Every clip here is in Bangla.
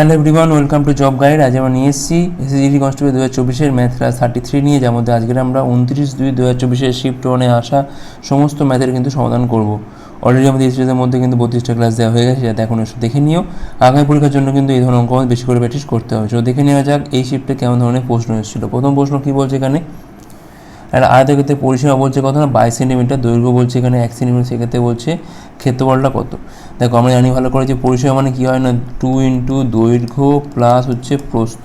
Hello everyone, welcome to job guide. আজ আমরা নিয়ে এসেছি এসএসজি কনস্টেবল দু হাজার চব্বিশের ম্যাথ ক্লাস থার্টি থ্রি নিয়ে, যার মধ্যে আজকের আমরা উনত্রিশ দুই দু হাজার চব্বিশের শিফট ওয়ানে আসা সমস্ত ম্যাথের কিন্তু সমাধান করব। অলরেডি আমাদের এই সিরিজের মধ্যে কিন্তু বত্রিশটা ক্লাস দেওয়া হয়ে গেছে, যাতে এখন এসে দেখে নিও। আগামী পরীক্ষার জন্য কিন্তু এই ধরনের অঙ্ক বেশি করে প্র্যাকটিস করতে হবে। তো দেখে নেওয়া যাক এই শিফটে কেমন ধরনের প্রশ্ন এসেছিল। প্রথম প্রশ্ন কী বলছে এখানে? আর আয়তক্ষেত্রে পরিসীমা বলছে কত না? বাইশ সেন্টিমিটার। দৈর্ঘ্য বলছে এখানে এক সেন্টিমিটার, সেক্ষেত্রে বলছে ক্ষেত্রফলটা কত? দেখো, আমরা জানি ভালো করে যে পরিসীমা মানে কী হয় না? টু ইন্টু দৈর্ঘ্য প্লাস হচ্ছে প্রস্থ।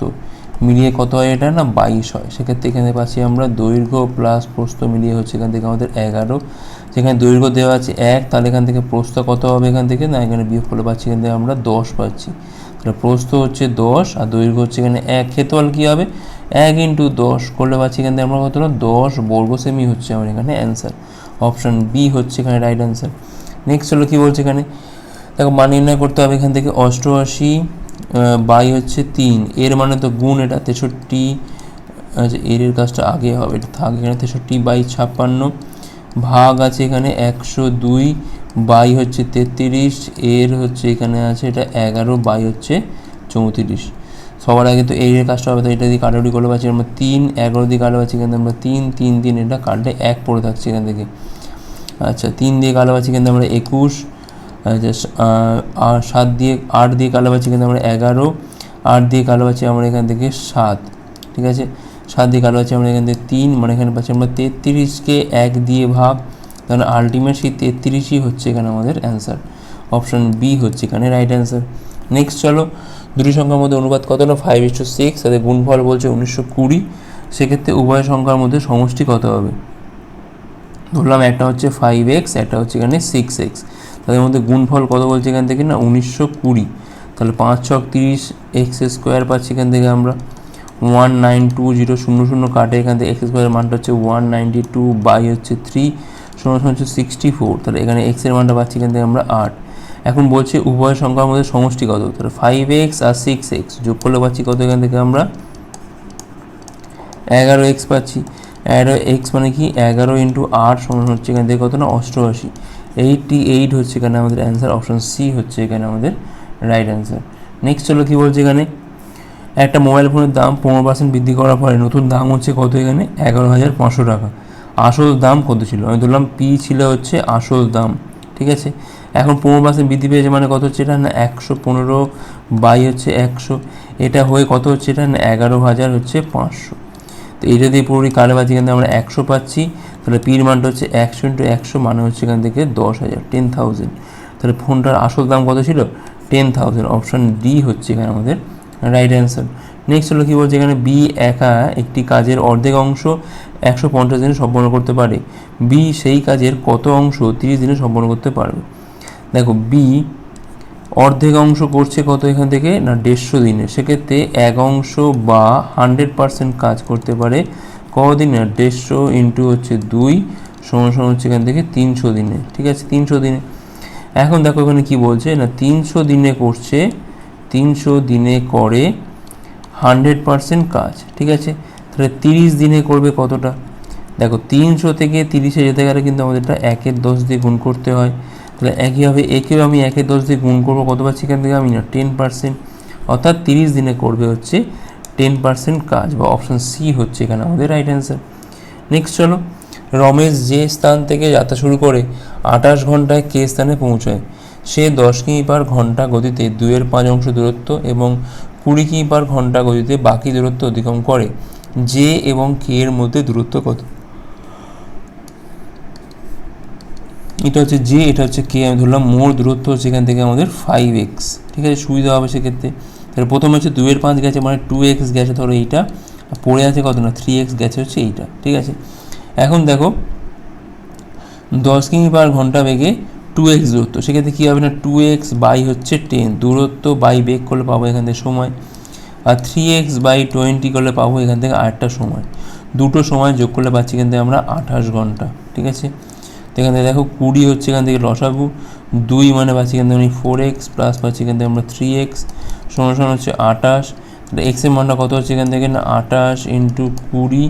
মিলিয়ে কত হয় এটা না? বাইশ হয়। সেক্ষেত্রে এখানে পাচ্ছি আমরা দৈর্ঘ্য প্লাস প্রস্থ মিলিয়ে হচ্ছে এখান থেকে আমাদের এগারো। যেখানে দৈর্ঘ্য দেওয়া আছে এক, তাহলে এখান থেকে প্রস্থ কত হবে এখান থেকে? না, এখানে বিয়োগ করলে পাচ্ছি এখান থেকে আমরা দশ পাচ্ছি। তাহলে প্রস্থ হচ্ছে দশ আর দৈর্ঘ্য হচ্ছে এখানে এক। ক্ষেত্রফল কী হবে? এক ইন্টু দশ করলে পাচ্ছি এখান থেকে আমরা কত দশ বর্গ সেমি হচ্ছে আমার এখানে অ্যান্সার অপশান বি হচ্ছে এখানে রাইট অ্যান্সার নেক্সট হলো কী বলছে এখানে? দেখো, মান নির্ণয় করতে হবে এখান থেকে অষ্টআশি বাই হচ্ছে তিন। এর মানে তো গুণ এটা, তেষট্টি আচ্ছা এর এর কাজটা আগে হবে, এটা থাক এখানে তেষট্টি বাই ছাপ্পান্ন। ভাগ আছে এখানে একশো দুই, বাই হচ্ছে তেত্রিশ, এর হচ্ছে এখানে আছে এটা এগারো, বাই হচ্ছে চৌত্রিশ। সবার আগে তো এই কাজটা হবে, তো এটা দিয়ে কাটাকুটি করলে পাচ্ছি আমরা তিন এগারো দিয়ে কালো পাচ্ছি থেকে আমরা তিন তিন তিন এটা কাটলে এক পড়ে থাকছে এখান থেকে। আচ্ছা তিন দিয়ে কালো পাচ্ছি কিন্তু আমরা একুশ আচ্ছা সাত দিয়ে, আট দিয়ে কালো পাচ্ছি কিন্তু আমরা এগারো, আট দিয়ে কালো পাচ্ছি আমরা এখান থেকে সাত, ঠিক আছে? সাত দিয়ে কালো পাচ্ছি আমরা এখান থেকে তিন মানে এখানে পাচ্ছি আমরা তেত্রিশকে এক দিয়ে ভাগ, তাহলে আলটিমেট সেই তেত্রিশই হচ্ছে এখানে আমাদের অ্যান্সার অপশান বি হচ্ছে এখানে রাইট অ্যান্সার নেক্সট চলো দুটি সংখ্যার মধ্যে অনুপাত কত হলো? ফাইভ ইস টু সিক্স তাদের গুণফল বলছে উনিশশো কুড়ি। সেক্ষেত্রে উভয় সংখ্যার মধ্যে সমষ্টি কত হবে? ধরলাম একটা হচ্ছে ফাইভ এক্স একটা হচ্ছে এখানে সিক্স এক্স তাদের মধ্যে গুণফল কত বলছে এখান থেকে না? উনিশশো কুড়ি। তাহলে পাঁচ ছক তিরিশ এক্স স্কোয়ার পাচ্ছি এখান থেকে আমরা। ওয়ান নাইন টু জিরো শূন্য শূন্য কাটে এখান থেকে এক্স স্কোয়ারের মানটা হচ্ছে ওয়ান নাইনটি টু বাই হচ্ছে থ্রি শূন্য শূন্য হচ্ছে সিক্সটি ফোর তাহলে এখানে এক্সের মানটা পাচ্ছি এখান থেকে আমরা আট। এখন বলছে উভয় সংখ্যার মধ্যে সমষ্টি কত? তাহলে ফাইভ এক্স আর সিক্স এক্স যোগ করলে পাচ্ছি কত এখান থেকে আমরা? এগারো এক্স পাচ্ছি। এগারো এক্স মানে কি? এগারো ইন্টু আট সমান হচ্ছে এখান থেকে কত না? অষ্টআশি। এইটটি এইট হচ্ছে এখানে আমাদের অ্যান্সার অপশন সি হচ্ছে এখানে আমাদের রাইট অ্যান্সার নেক্সট চলো কী বলছে এখানে? একটা মোবাইল ফোনের দাম পনেরো পার্সেন্ট বৃদ্ধি করার পরে নতুন দাম হচ্ছে কত এখানে? এগারো হাজার পাঁচশো টাকা। আসল দাম কত ছিল? আমি ধরলাম পি ছিল হচ্ছে আসল দাম। ঠিক আছে? এখন পনেরো পার্সেন্ট বৃদ্ধি পেয়েছে মানে কত হচ্ছে? এটা না একশো পনেরো বাই হচ্ছে একশো। এটা হয়ে কত হচ্ছে? এটা না এগারো হাজার হচ্ছে পাঁচশো। তো এইটা দিয়ে পুরোপুরি কালেবাজি এখান থেকে আমরা একশো পাচ্ছি। তাহলে পির মানটা হচ্ছে একশো ইন্টু একশো মানে হচ্ছে এখান থেকে দশ হাজার টেন থাউজেন্ড তাহলে ফোনটার আসল দাম কত ছিল? টেন থাউজেন্ড অপশান ডি হচ্ছে এখানে আমাদের রাইট অ্যান্সার নেক্সট হলো কী বলছে? এখানে বি একা একটি কাজের অর্ধেক অংশ একশো পঞ্চাশ দিনে সম্পন্ন করতে পারে। বি সেই কাজের কত অংশ? তিরিশ দিনে সম্পন্ন করতে পারবে। দেখো বি অর্ধেক অংশ করছে কত এখান থেকে? না, দেড়শো দিনে। সেক্ষেত্রে এক অংশ বা হান্ড্রেড পার্সেন্ট কাজ করতে পারে কদিন? দেড়শো ইন্টু হচ্ছে দুই সমান হচ্ছে এখান থেকে তিনশো দিনে। ঠিক আছে? তিনশো দিনে। এখন দেখো এখানে কি বলছে? না, তিনশো দিনে করছে। তিনশো দিনে করে হান্ড্রেড পার্সেন্ট কাজ, ঠিক আছে? তাহলে তিরিশ দিনে করবে কতটা? দেখো, তিনশো থেকে তিরিশে যেতে গেলে কিন্তু আমাদেরটা একের দশ দিয়ে গুণ করতে হয়। তাহলে একইভাবে একেও আমি একের দশ দিয়ে গুণ করব, কত পাচ্ছি এখান থেকে? আমি না, টেন পার্সেন্ট। অর্থাৎ তিরিশ দিনে করবে হচ্ছে টেন পার্সেন্ট কাজ বা অপশান সি হচ্ছে এখানে আমাদের রাইট অ্যান্সার নেক্সট চলো, রমেশ যে স্থান থেকে যাত্রা শুরু করে, আঠাশ ঘন্টায় কে স্থানে পৌঁছায়? সে দশ কিমি পার ঘণ্টা গতিতে দুইয়ের পাঁচ অংশ দূরত্ব এবং কুড়ি কিমি পার ঘণ্টা গতিতে বাকি দূরত্ব অতিক্রম করে? জে এবং কে এর মধ্যে দূরত্ব কত? এটা হচ্ছে জে এটা হচ্ছে কে আমি ধরলাম মোর দূরত্ব হচ্ছে এখান থেকে আমাদের ফাইভ এক্স ঠিক আছে? সুবিধা হবে সেক্ষেত্রে। তাহলে প্রথমে হচ্ছে দুইয়ের পাঁচ গেছে মানে টু এক্স গেছে, ধরো এইটা। পড়ে আছে কত না? থ্রি এক্স গেছে হচ্ছে এইটা। ঠিক আছে? এখন দেখো, দশ কিমি পার ঘণ্টা বেগে টু এক্স দূরত্ব। সেক্ষেত্রে কী হবে না? টু এক্স বাই হচ্ছে টেন দূরত্ব বাই বেগ করলে পাবো এখান থেকে সময়। আর থ্রি এক্স বাই টোয়েন্টি করলে পাবো এখান থেকে আটটা সময়। দুটো সময় যোগ করলে পাচ্ছি এখান থেকে আমরা আঠাশ ঘণ্টা, ঠিক আছে? তো এখান থেকে দেখো কুড়ি হচ্ছে এখান থেকে লসাগু। দুই মানে পাচ্ছি এখান থেকে ফোর এক্স প্লাস পাচ্ছি এখান থেকে আমরা থ্রি এক্স সমান সমান হচ্ছে আঠাশ। এক্সের মানটা কত হচ্ছে এখান থেকে না? আঠাশ ইন্টু কুড়ি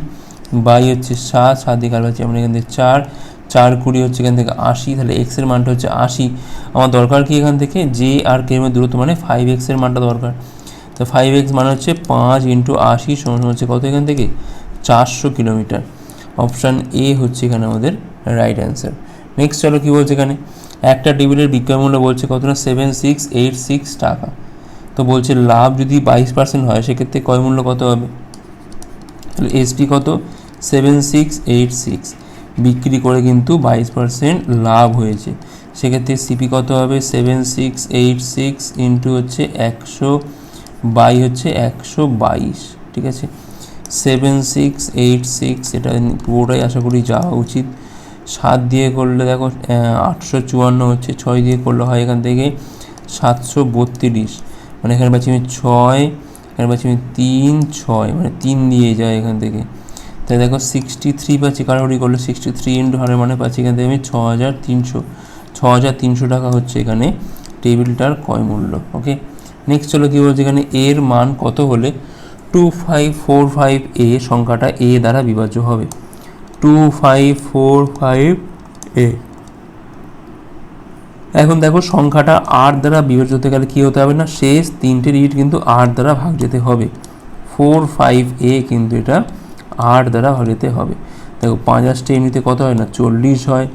বাই হচ্ছে সাত। সাত দিয়ে কাল পাচ্ছি আমরা এখান থেকে চার। চার কুড়ি হচ্ছে এখান থেকে আশি, তাহলে এক্সের মানটা হচ্ছে আশি। আমার দরকার কি এখান থেকে? জে আর কে এর দূরত্ব মানে ফাইভ এক্সের মানটা দরকার। তো ফাইভ এক্স মানে হচ্ছে পাঁচ ইন্টু আশি সমান হচ্ছে কত এখান থেকে? চারশো কিলোমিটার। অপশান এ হচ্ছে এখানে আমাদের রাইট অ্যান্সার নেক্সট চলো কী বলছে এখানে? একটা টেবিলের বিক্রয় মূল্য বলছে কত না? সেভেন সিক্স এইট সিক্স টাকা। তো বলছে লাভ যদি বাইশ পার্সেন্ট হয়, সেক্ষেত্রে ক্রয় মূল্য কত হবে? তাহলে এসপি কত? সেভেন সিক্স এইট সিক্স বিক্রি করে কিন্তু বাইশ পার্সেন্ট লাভ হয়েছে। সেক্ষেত্রে সিপি কত হবে? Seven six eight six into হচ্ছে একশো, বাই হচ্ছে একশো বাইশ, ঠিক আছে? সেভেন সিক্স এইট সিক্স এটা পুরোটাই আশা করি যাওয়া উচিত। সাত দিয়ে করলে দেখো আটশো চুয়ান্ন হচ্ছে, ছয় দিয়ে করলে হয় এখান থেকে সাতশো বত্রিশ। মানে এখানে পাচ্ছি আমি ছয়, এখানে পাচ্ছি আমি তিন, ছয় মানে তিন দিয়ে যায় এখান থেকে। তাই দেখো সিক্সটি থ্রি পাচ্ছি কারাউরি করলে সিক্সটি থ্রি ইন্টু হারের মানে পাচ্ছি এখান থেকে আমি ছ হাজার তিনশো ছ হাজার তিনশো টাকা হচ্ছে এখানে টেবিলটার ক্রয় মূল্য ওকে নেক্সট চলো কী বলছে এখানে এর মান কত হলে two five four five A সংখ্যাটা এ দ্বারা বিভাজ্য হবে। Two five four five A এখন দেখো সংখ্যাটা আর দ্বারা বিভাজ্য হতে গেলে কী হতে হবে না? শেষ তিনটে ডিজিট কিন্তু আট দ্বারা ভাগ যেতে হবে। ফোর ফাইভ এ কিন্তু এটা আট দ্বারা যেতে হবে। দেখো, পাঁচ আসতে এমনিতে কত হয় না? চল্লিশ হয়।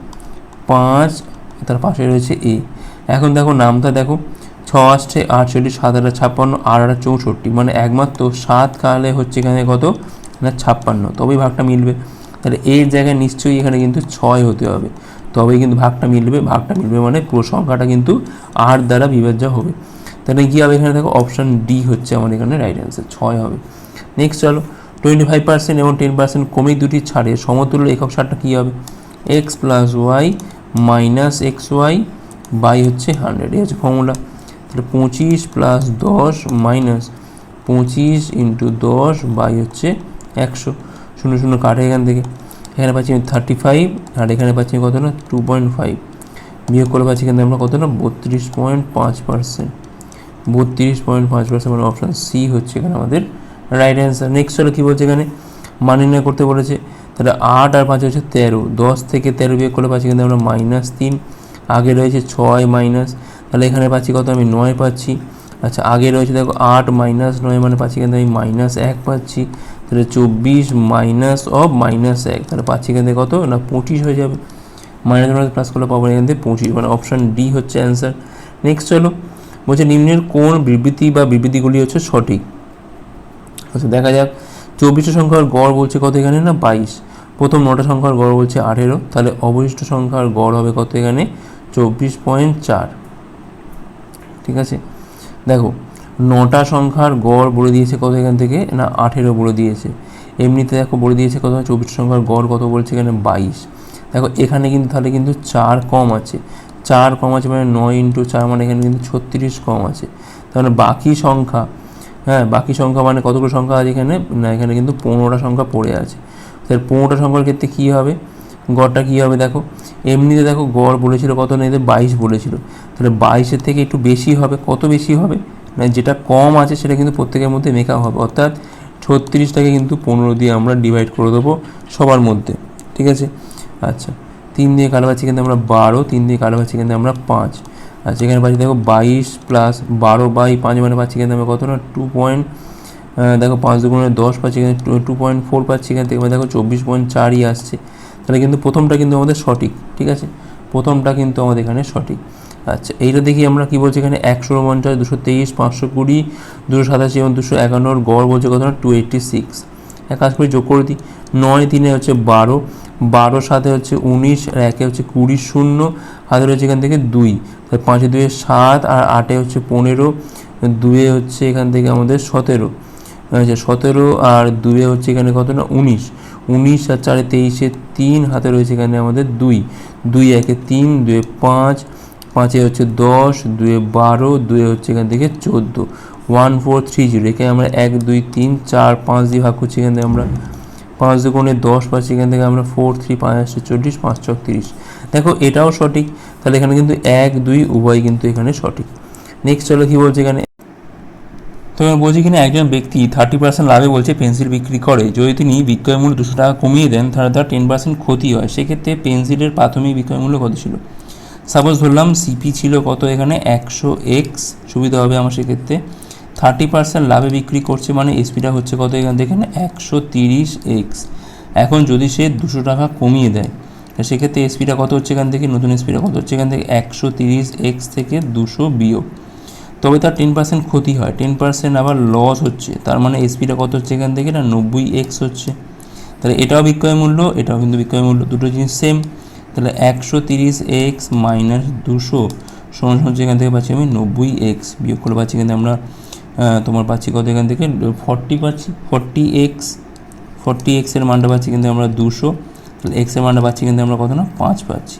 পাঁচ, তার পাশে রয়েছে এ। এখন দেখো, নামটা দেখো। ছ আসছে আটচল্লিশ, সাত আটা ছাপ্পান্ন, আট আটা চৌষট্টি। মানে একমাত্র সাত কালে হচ্ছে এখানে কত? না, ছাপ্পান্ন। তবেই ভাগটা মিলবে। তাহলে এর জায়গায় নিশ্চয়ই এখানে কিন্তু ছয় হতে হবে। তবেই কিন্তু ভাগটা মিলবে। ভাগটা মিলবে মানে পুরো সংখ্যাটা কিন্তু আট দ্বারা বিভাজ্য হবে। তাহলে কী হবে এখানে দেখো? অপশান ডি হচ্ছে আমার এখানে রাইট অ্যান্সার ছয় হবে। নেক্সট চলো। টোয়েন্টি ফাইভ পার্সেন্ট এবং টেন পার্সেন্ট কমে দুটি ছাড়ে। সমতুল্য একক ছাড়টা কী হবে? X plus Y minus X Y by হচ্ছে হান্ড্রেড এই হচ্ছে ফর্মুলা তাহলে পঁচিশ প্লাস দশ মাইনাস পঁচিশ ইন্টু দশ বাই হচ্ছে একশো। শূন্য শূন্য কাটে এখান থেকে। এখানে পাচ্ছি আমি থার্টি ফাইভ আর এখানে পাচ্ছি কত না? টু পয়েন্ট ফাইভ বিয়োগ করে পাচ্ছি এখানে আমরা কত না? বত্রিশ পয়েন্ট পাঁচ পার্সেন্ট বত্রিশ পয়েন্ট পাঁচ পার্সেন্ট মানে অপশান সি হচ্ছে এখানে আমাদের রাইট অ্যান্সার নেক্সট হলো কী বলছে এখানে? মান নির্ণয় করতে বলেছে। তাহলে আট আর পাঁচ হচ্ছে তেরো। দশ থেকে তেরো বিয়োগ করলে পাচ্ছি কিন্তু আমরা মাইনাস তিন। আগে রয়েছে ছয় মাইনাস তাহলে এখানে পাচ্ছি কত? আমি নয় পাচ্ছি। আচ্ছা আগে রয়েছে দেখো আট মাইনাস নয় মানে পাচ্ছি কিন্তু আমি মাইনাস এক পাচ্ছি। তাহলে চব্বিশ মাইনাস অফ মাইনাস এক। তাহলে পাচ্ছি এখান থেকে কত? না, পঁচিশ হয়ে যাবে। মাইনাস মাইনাস প্লাস করলে পাবো এখান থেকে পঁচিশ। মানে অপশান ডি হচ্ছে অ্যান্সার নেক্সট চলো বলছে নিম্নের কোন বিবৃতি বা বিবৃতিগুলি হচ্ছে সঠিক? আচ্ছা দেখা যাক। চব্বিশটা সংখ্যার গড় বলছে কত এখানে না? বাইশ। প্রথম নটা সংখ্যার গড় বলছে আঠেরো। তাহলে অবশিষ্ট সংখ্যার গড় হবে কত এখানে? চব্বিশ পয়েন্ট চার। ঠিক আছে? দেখো, নটা সংখ্যার গড় বলে দিয়েছে কত এখান থেকে? না, আঠেরো বলে দিয়েছে। এমনিতে দেখো বলে দিয়েছে কত? চব্বিশ সংখ্যার গড় কত বলছে এখানে? বাইশ। দেখো, এখানে কিন্তু তাহলে কিন্তু চার কম আছে। চার কম আছে মানে নয় ইন্টু চার মানে এখানে কিন্তু ছত্রিশ কম আছে। তাহলে বাকি সংখ্যা হ্যাঁ বাকি সংখ্যা মানে কতগুলো সংখ্যা আছে এখানে? না, এখানে কিন্তু পনেরোটা সংখ্যা পড়ে আছে। তাহলে পনেরোটা সংখ্যার ক্ষেত্রে কী হবে? গড়টা কী হবে দেখো? এমনিতে দেখো গড় বলেছিল কত না, এদের বাইশ বলেছিল। তাহলে বাইশের থেকে একটু বেশি হবে, কত বেশি হবে? না, যেটা কম আছে সেটা কিন্তু প্রত্যেকের মধ্যে মেকা হবে। অর্থাৎ ছত্রিশটাকে কিন্তু পনেরো দিয়ে আমরা ডিভাইড করে দেবো সবার মধ্যে। ঠিক আছে? আচ্ছা তিন দিয়ে কালো পাচ্ছি কিন্তু আমরা বারো, তিন দিয়ে কালো পাচ্ছি কিন্তু আমরা পাঁচ। আচ্ছা এখানে পাচ্ছি দেখো বাইশ প্লাস বারো বাই পাঁচ মানে পাচ্ছি কিন্তু আমরা কত না? টু পয়েন্ট দেখো পাঁচ দুগুণে দশ পাচ্ছি এখানে টু পয়েন্ট ফোর পাচ্ছি এখান থেকে দেখো চব্বিশ পয়েন্ট চারই আসছে। তাহলে কিন্তু প্রথমটা কিন্তু আমাদের সঠিক, ঠিক আছে? প্রথমটা কিন্তু আমাদের এখানে সঠিক। আচ্ছা এইটা দেখি আমরা কী বলছি এখানে? একশো পঞ্চাশ দুশো তেইশ, পাঁচশো কুড়ি, দুশো সাতাশি এবং দুশো একান্নর গড় বলছে কত না? টু এইট্টি সিক্স এক কাজ করে, যোগ করে দিই। নয় তিনে হচ্ছে বারো বারো সাথে হচ্ছে উনিশ, আর একে হচ্ছে কুড়ি শূন্য হাতে রয়েছে এখান থেকে দুই। তাহলে পাঁচে দুয়ে সাত, আর আটে হচ্ছে পনেরো দুয়ে হচ্ছে এখান থেকে আমাদের সতেরো। আচ্ছা সতেরো, আর দুয়ে হচ্ছে এখানে কত না? উনিশ। উনিশ, আর চারে তেইশে তিন, হাতে রয়েছে এখানে আমাদের দুই। দুই একে তিন দুয়ে পাঁচ, পাঁচে হচ্ছে দশ দুয়ে বারো দুয়ে হচ্ছে এখান থেকে চোদ্দ। One, four, three, zero. এখানে আমরা এক, দুই, তিন, চার, পাঁচ দিয়ে ভাগ করছি এখান থেকে আমরা পাঁচ দুগুণে দশ পাচ্ছি এখান থেকে আমরা ফোর থ্রি পাঁচ, আসছে চল্লিশ পাঁচ চক তিরিশ দেখো, এটাও সঠিক। তাহলে এখানে কিন্তু এক, দুই, উভয় কিন্তু এখানে সঠিক। নেক্সট চলো কী বলছে এখানে? তো এবার বলছি কিনা একজন ব্যক্তি থার্টি পার্সেন্ট লাভে বলছে পেন্সিল বিক্রি করে। যদি তিনি বিক্রয় মূল্য দুশো টাকা কমিয়ে দেন, তাহলে তার টেন পার্সেন্ট ক্ষতি হয়। সেক্ষেত্রে পেন্সিলের প্রাথমিক বিক্রয় মূল্য কত ছিল? সাপোজ ধরলাম সিপি ছিল কত এখানে? একশো এক্স সুবিধা হবে আমার সেক্ষেত্রে। থার্টি পার্সেন্ট লাভে বিক্রি করছে মানে এসপিটা হচ্ছে কত? এখান থেকে একশো তিরিশ এক্স। এখন যদি সে দুশো টাকা কমিয়ে দেয় সেক্ষেত্রে এসপিটা কত হচ্ছে এখান থেকে? নতুন এসপিটা কত হচ্ছে? এখান থেকে একশো তিরিশ এক্স থেকে দুশো বিয়োগ। তবে তার টেন পার্সেন্ট ক্ষতি হয়। টেন পার্সেন্ট আবার লস হচ্ছে। তার মানে এসপিটা কত হচ্ছে এখান থেকে? না, নব্বই এক্স হচ্ছে। তাহলে এটাও বিক্রয় মূল্য, এটাও কিন্তু বিক্রয় মূল্য, দুটো জিনিস সেম তাহলে একশো তিরিশ এক্স মাইনাস দুশো সমান হচ্ছে এখান থেকে পাচ্ছি আমি নব্বই এক্স। বিয়োগ করে পাচ্ছি এখানে আমরা তোমার পাচ্ছি কত এখান থেকে? ফর্টি পাচ্ছি ফর্টি এক্স ফর্টি এক্সের মানটা পাচ্ছি কিন্তু আমরা দুশো। তাহলে এক্সের মানটা পাচ্ছি কিন্তু আমরা কত না? পাঁচ পাচ্ছি।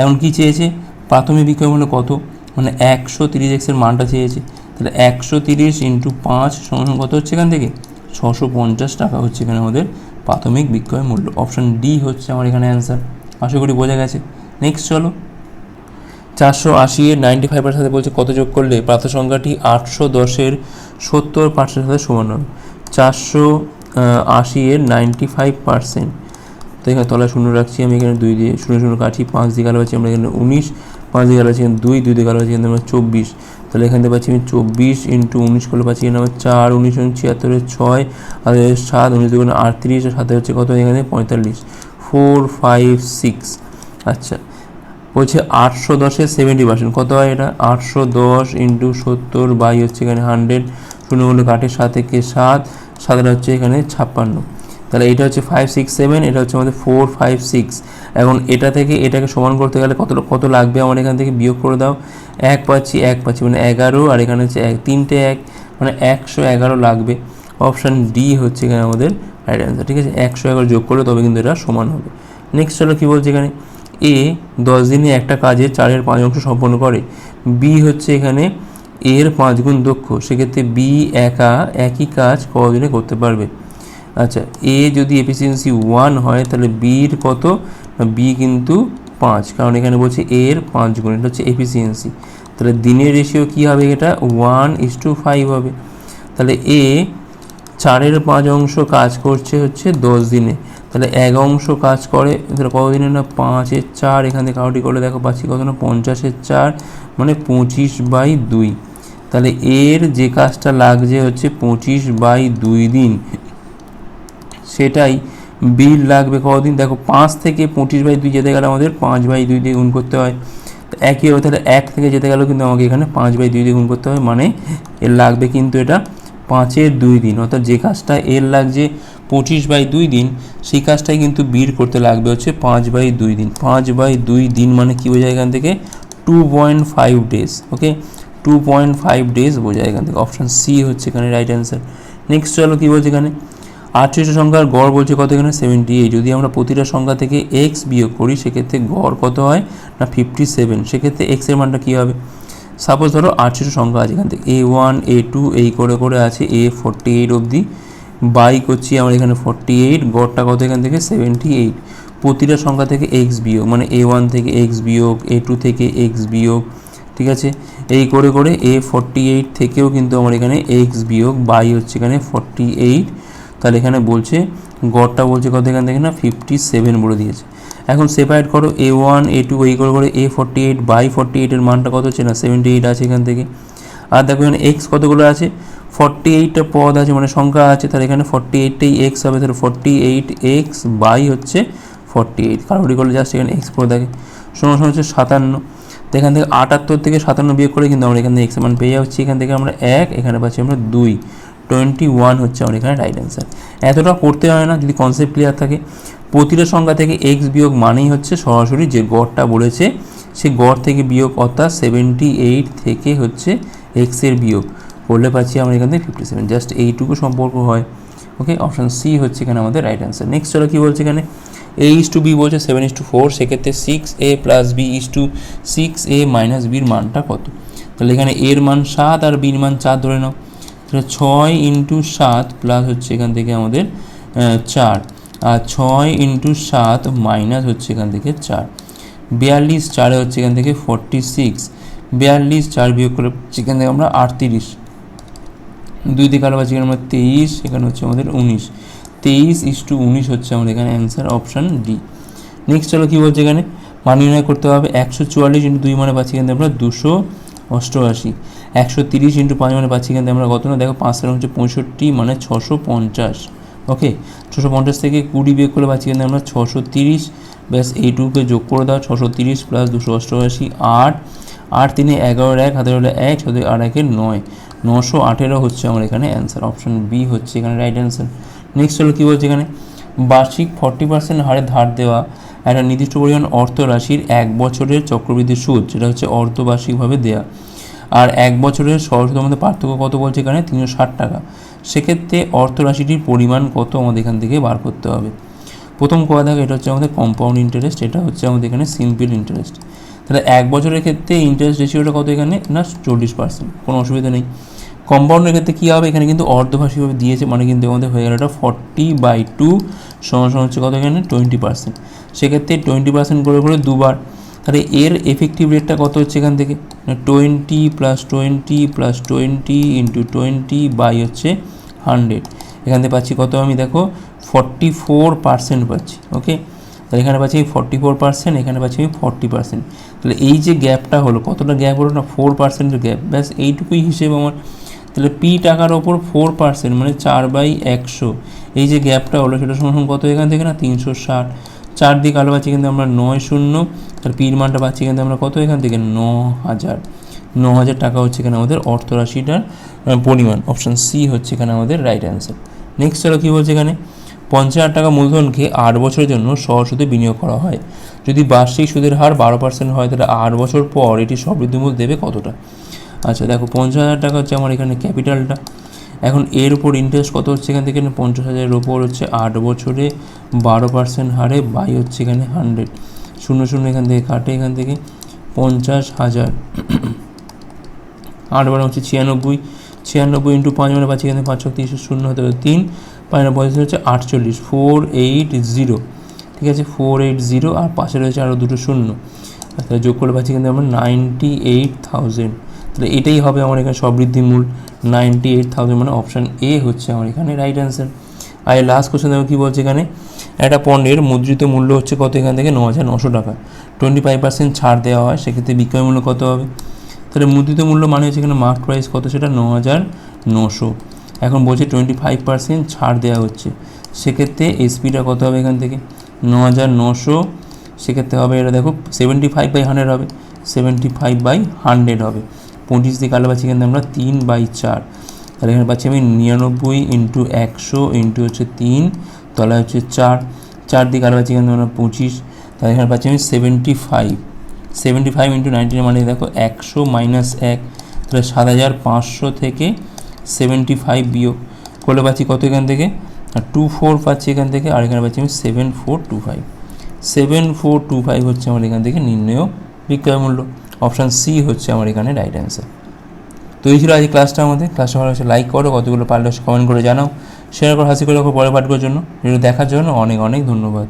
এখন কি চেয়েছে? প্রাথমিক বিক্রয় মূল্য কত? মানে একশো তিরিশ এক্সের মানটা চেয়েছে। তাহলে একশো তিরিশ ইন্টু পাঁচ সমান কত হচ্ছে এখান থেকে? ছশো পঞ্চাশ টাকা হচ্ছে এখানে আমাদের প্রাথমিক বিক্রয় মূল্য। অপশান ডি হচ্ছে আমার এখানে অ্যান্সার আশা করি বোঝা গেছে। নেক্সট চলো। চারশো আশি এর নাইনটি ফাইভের সাথে বলছে কত যোগ করলে? প্রাপ্ত সংখ্যাটি আটশো দশের সত্তর পার্সেন্টের সাথে সমান হবে। চারশো আশি এর নাইনটি ফাইভ পার্সেন্ট তো এখানে তলায় শূন্য রাখছি আমি, এখানে দুই দিয়ে শূন্য শূন্য কাটি, পাঁচ দিয়ে গেলো পাচ্ছি আমরা এখানে উনিশ, পাঁচ দিয়ে গেলো পাচ্ছি এখানে দুই দুই দিয়ে গেলো পাচ্ছি এখানে আমরা চব্বিশ। তাহলে এখান থেকে পাচ্ছি আমি চব্বিশ ইন্টু উনিশ করলে পাচ্ছি এখানে আমার চার, উনিশ ছিয়াত্তরের ছয়, আর সাত, উনিশ দুগুণে আটত্রিশ, আর সাথে হচ্ছে কত এখানে? পঁয়তাল্লিশ। ফোর ফাইভ সিক্স আচ্ছা। বলছে আটশো দশের সেভেন্টি পার্সেন্ট কত হয় এটা? আটশো দশ ইন্টু সত্তর বাই হচ্ছে এখানে হান্ড্রেড শূন্যগুলো কাটে সাত একে সাত সাতটা হচ্ছে এখানে ছাপ্পান্ন। তাহলে এটা হচ্ছে ফাইভ সিক্স সেভেন এটা হচ্ছে আমাদের ফোর ফাইভ সিক্স এখন এটা থেকে এটাকে সমান করতে গেলে কত কত লাগবে? আমার এখান থেকে বিয়োগ করে দাও। এক পাচ্ছি এক পাচ্ছি মানে এগারো, আর এখানে হচ্ছে এক, তিনটে এক মানে একশো এগারো লাগবে। অপশান ডি হচ্ছে এখানে আমাদের রাইট অ্যান্সার ঠিক আছে? একশো এগারো যোগ করলে তবে কিন্তু এটা সমান হবে। নেক্সট হলো কী বলছে এখানে? এ দশ দিনে একটা কাজে চারের পাঁচ অংশ সম্পন্ন করে। বি হচ্ছে এখানে এর পাঁচ গুণ দক্ষ। সেক্ষেত্রে বি একা একই কাজ কদিনে করতে পারবে। আচ্ছা এ যদি এফিসিয়েন্সি ওয়ান হয়, তাহলে বির কত? বি কিন্তু পাঁচ। কারণ এখানে বলছে এর পাঁচ গুণ, এটা হচ্ছে এফিসিয়েন্সি তাহলে দিনের রেশিও কী হবে এটা? ওয়ান ইস টু ফাইভ হবে। তাহলে এ চারের পাঁচ অংশ কাজ করছে হচ্ছে দশ দিনে। তাহলে এক অংশ কাজ করে তাহলে কত দিনে না পাঁচের চার, এখান থেকে কাউটি করলে দেখো পাচ্ছি কত না পঞ্চাশের চার মানে পঁচিশ বাই দুই। তাহলে এর যে কাজটা লাগছে হচ্ছে পঁচিশ বাই দুই দিন। সেটাই বিল লাগবে কদিন দেখো পাঁচ থেকে পঁচিশ বাই দুই যেতে গেলে আমাদের পাঁচ বাই দুই দিয়ে গুণ করতে হয়। তো একই হবে, তাহলে এক থেকে যেতে গেলেও কিন্তু আমাকে এখানে পাঁচ বাই দুই দিয়ে গুণ করতে হয় মানে এর লাগবে কিন্তু এটা পাঁচের দুই দিন। অর্থাৎ যে কাজটা এর লাগছে পঁচিশ বাই দুই দিন, সেই কাজটাই কিন্তু বিল করতে লাগবে হচ্ছে পাঁচ বাই দুই দিন। পাঁচ বাই দুই দিন মানে কী বোঝায় এখান থেকে? Two point five days okay two point five days বোঝায় এখান থেকে। অপশান সি হচ্ছে এখানে রাইট অ্যান্সার নেক্সট চলো কী বলছে এখানে? আটত্রিশটা সংখ্যার গড় বলছে কত এখানে? সেভেন্টি এইট যদি আমরা প্রতিটা সংখ্যা থেকে এক্স বিয়োগ করি, সেক্ষেত্রে গড় কত হয়? না ফিফটি সেভেন সেক্ষেত্রে এক্সের মানটা কী হবে? সাপোজ ধরো আটশোটা সংখ্যা আছে এখান থেকে। এ ওয়ান এ টু এই করে করে আছে এ ফোরটি এইট অবধি। বাই করছি আমার এখানে ফোরটি এইট গড়টা কত এখান থেকে? সেভেন্টি এইট প্রতিটা সংখ্যা থেকে এক্স বিয়োগ মানে এ ওয়ান থেকে এক্স বিয়োগ এ টু থেকে এক্স বিয়োগ, ঠিক আছে? এই করে করে এ ফোরটি এইট থেকেও কিন্তু আমার এখানে এক্স বিয়োগ, বাই হচ্ছে এখানে ফর্টি এইট তাহলে এখানে বলছে, গড়টা বলছে কত এখান থেকে না? ফিফটি সেভেন বলে দিয়েছে। এখন সেপারেট করো এ ওয়ান এ টু এই করে করে A forty eight by forty এইটের মানটা কত হচ্ছে না? সেভেন্টি এইট আছে এখান থেকে। আর দেখো এখানে এক্স কতগুলো আছে? ফর্টি এইটটা পদ আছে মানে সংখ্যা আছে, তাহলে এখানে ফর্টি এইটটাই এক্স হবে, তাহলে ফর্টি এইট এক্স বাই হচ্ছে ফর্টি এইট কারোরি করলে জাস্ট এখানে এক্স পড়ে থাকে সমান সমান হচ্ছে সাতান্ন। তো এখান থেকে আটাত্তর থেকে সাতান্ন বিয়োগ করে কিন্তু আমরা এখান এক্স মান পেয়ে যাচ্ছি, এখান থেকে আমরা এক, এখানে পাচ্ছি আমরা দুই। টোয়েন্টি ওয়ান হচ্ছে আমার এখানে রাইট অ্যান্সার এতটা করতে হয় না, যদি কনসেপ্ট ক্লিয়ার থাকে। প্রতিটা সংখ্যা থেকে এক্স বিয়োগ মানেই হচ্ছে সরাসরি যে গড়টা বলেছে, সেই গড় থেকে বিয়োগ অর্থাৎ সেভেন্টি এইট থেকে হচ্ছে এক্সের বিয়োগ। করলে পাচ্ছি আমরা এখান থেকে ফিফটি সেভেন জাস্ট এইটুকু সম্পর্ক হয়। ওকে অপশান সি হচ্ছে এখানে আমাদের রাইট অ্যান্সার নেক্সট চলো কী বলছে এখানে? এ ইস টু বি বলছে সেভেন ইস টু ফোর সেক্ষেত্রে six A plus B is two six A minus বির মানটা কত? তাহলে এখানে এর মান সাত আর বির মান চার ধরে নাও। তাহলে ছয় ইন্টু সাত প্লাস হচ্ছে এখান থেকে আমাদের চার। আর ছয় ইন্টু সাত মাইনাস হচ্ছে এখান থেকে চার। বিয়াল্লিশ চারে হচ্ছে এখান থেকে ফর্টি সিক্স বিয়াল্লিশ চার বিয়োগ করে সেখান থেকে আমরা আটত্রিশ। দুই দিকে আলো পাচ্ছি আমরা তেইশ, এখানে হচ্ছে আমাদের উনিশ। তেইশ ইস টু উনিশ হচ্ছে আমাদের এখানে অ্যান্সার অপশান ডি নেক্সট চলো কী বলছে এখানে? মান নির্ণয় করতে হবে একশো চুয়াল্লিশ ইন্টু দুই মানে পাচ্ছি এখানে আমরা দুশো অষ্টআশি। একশো তিরিশ ইন্টু পাঁচ মানে পাচ্ছি কিন্তু আমরা কত না? দেখো পাঁচ সাল হচ্ছে পঁয়ষট্টি মানে ছশো পঞ্চাশ। ওকে ছশো পঞ্চাশ থেকে কুড়ি বিয়োগ করে পাচ্ছি কিন্তু আমরা ছশো তিরিশ। ব্যাস এইটুকুকে যোগ করে দাও, ছশো তিরিশ প্লাস দুশো অষ্টআশি, আট। আট তিনে এগারোর এক হাতের হলে এক, সাথে আর একের নয়। নশো আঠেরো হচ্ছে আমার এখানে অ্যান্সার অপশন বি হচ্ছে এখানে রাইট অ্যান্সার নেক্সট হলো কী বলছে এখানে? বার্ষিক ফর্টি পার্সেন্ট হারে ধার দেওয়া একটা নির্দিষ্ট পরিমাণ অর্থ রাশির এক বছরের চক্রবৃদ্ধি সুদ, যেটা হচ্ছে অর্ধবার্ষিকভাবে দেয়া। আর এক বছরের সরস্বতীর মধ্যে পার্থক্য কত বলছে এখানে? তিনশো ষাট টাকা। সেক্ষেত্রে অর্থ রাশিটির পরিমাণ কত আমাদের এখান থেকে বার করতে হবে? প্রথম কথা এটা হচ্ছে আমাদের কম্পাউন্ড ইন্টারেস্ট এটা হচ্ছে আমাদের এখানে সিম্পল ইন্টারেস্ট তাহলে এক বছরের ক্ষেত্রে ইন্টারেস্ট রেশিওটা কত এখানে? না, চল্লিশ পার্সেন্ট কোনো অসুবিধা নেই। কম্পাউন্ডের ক্ষেত্রে কী হবে? এখানে কিন্তু অর্ধভাষীভাবে দিয়েছে মানে কিন্তু আমাদের হয়ে গেল এটা ফর্টি বাই টু সমান হচ্ছে কত এখানে? টোয়েন্টি পার্সেন্ট সেক্ষেত্রে টোয়েন্টি পার্সেন্ট করে করে দুবার। তাহলে এর এফেক্টিভ রেটটা কত হচ্ছে এখান থেকে? Twenty plus twenty plus twenty into twenty by হচ্ছে হান্ড্রেড এখান থেকে পাচ্ছি কত আমি? দেখো ফর্টি ফোর পার্সেন্ট পাচ্ছি ওকে তাহলে এখানে পাচ্ছি ফর্টি ফোর পার্সেন্ট এখানে পাচ্ছি আমি ফর্টি পার্সেন্ট তাহলে এই যে গ্যাপটা হলো, কতটা গ্যাপ হলো না ফোর পার্সেন্টের গ্যাপ ব্যাস, এইটুকুই হিসেবে আমার। তাহলে পি টাকার ওপর ফোর পার্সেন্ট মানে চার বাই একশো। এই যে গ্যাপটা হলো, সেটা সমান কত এখান থেকে না? তিনশো ষাট। চার দিকে আলো পাচ্ছি কিন্তু আমরা নয় শূন্য। আর পির মানটা পাচ্ছি কিন্তু আমরা কত এখান থেকে? ন হাজার ন হাজার টাকা হচ্ছে এখানে আমাদের অর্থরাশিটার পরিমাণ। অপশান সি হচ্ছে এখানে আমাদের রাইট অ্যান্সার নেক্সট হলো কী বলছে এখানে? পঞ্চাশ হাজার টাকা মূলধনকে আট বছরের জন্য সহসুদে বিনিয়োগ করা হয়। যদি বার্ষিক সুদের হার বারো পার্সেন্ট হয়, তাহলে আট বছর পর এটি সমৃদ্ধিমূল দেবে কতটা? আচ্ছা দেখো, পঞ্চাশ হাজার টাকা হচ্ছে আমার এখানে ক্যাপিটালটা। এখন এর উপর ইন্টারেস্ট কত হচ্ছে এখান থেকে? পঞ্চাশ হাজারের ওপর হচ্ছে আট বছরে বারো পার্সেন্ট হারে, বাই হচ্ছে এখানে হান্ড্রেড শূন্য শূন্য এখান থেকে কাটে এখান থেকে পঞ্চাশ হাজার। আট বারো হচ্ছে ছিয়ানব্বই। ছিয়ানব্বই ইন্টু পাঁচ মানে পাচ্ছি এখানে পাঁচ তিনশো শূন্য হতে তিন। পাঁচ না পঁয়ত্রিশ হচ্ছে আটচল্লিশ ফোর এইট জিরো ঠিক আছে? ফোর এইট জিরো আর পাশে রয়েছে আরও দুটো শূন্য। তাহলে যোগ করে পাচ্ছি কিন্তু আমরা নাইনটি এইট থাউজেন্ড তাহলে এটাই হবে আমার এখানে সবৃদ্ধি মূল। নাইনটি এইট থাউজেন্ড মানে অপশান এ হচ্ছে আমার এখানে রাইট অ্যান্সার আর লাস্ট কোশ্চেন দেখো কী বলছে এখানে? একটা পণ্যের মুদ্রিত মূল্য হচ্ছে কত এখান থেকে? ন হাজার নশো টাকা। টোয়েন্টি ফাইভ পার্সেন্ট ছাড় দেওয়া হয়, সেক্ষেত্রে বিক্রয় মূল্য কত হবে? তাহলে মুদ্রিত মূল্য মানে হচ্ছে এখানে মার্ক প্রাইস কত? সেটা ন হাজার নশো। এখন বলছে টোয়েন্টি ফাইভ পার্সেন্ট ছাড় দেওয়া হচ্ছে। সেক্ষেত্রে এসপিটা কত হবে এখান থেকে? ন হাজার নশো। সেক্ষেত্রে হবে এটা দেখো সেভেন্টি ফাইভ বাই হান্ড্রেড হবে। সেভেন্টি ফাইভ বাই হান্ড্রেড হবে। পঁচিশ দিকে আলো পাচ্ছি এখানে আমরা তিন বাই চার। তাহলে এখানে পাচ্ছি আমি নিরানব্বই ইন্টু একশো ইন্টু হচ্ছে তিন, তলায় হচ্ছে চার। চার দিকে আলো পাচ্ছি এখানে আমরা পঁচিশ। তাহলে এখানে পাচ্ছি আমি seventy five seventy five into nineteen মানে দেখো একশো মাইনাস এক। তাহলে সাত হাজার পাঁচশো থেকে সেভেন্টি ফাইভ বিয়োগ করলে পাচ্ছি কত এখান থেকে? টু ফোর পাচ্ছি এখান থেকে, আর এখানে পাচ্ছি আমি seven four two five seven four two five হচ্ছে আমার এখান থেকে নির্ণয় বিক্রয় মূল্য। অপশান সি হচ্ছে আমার এখানে রাইট অ্যান্সার তো এই ছিল আজ ক্লাসটা আমাদের। ক্লাসটা ভালো লাগছে লাইক করো, কতগুলো পারলে কমেন্ট করে জানাও। শেয়ার করে, হাসি করে পরে পাঠবার জন্য। ভিডিও দেখার জন্য অনেক অনেক ধন্যবাদ।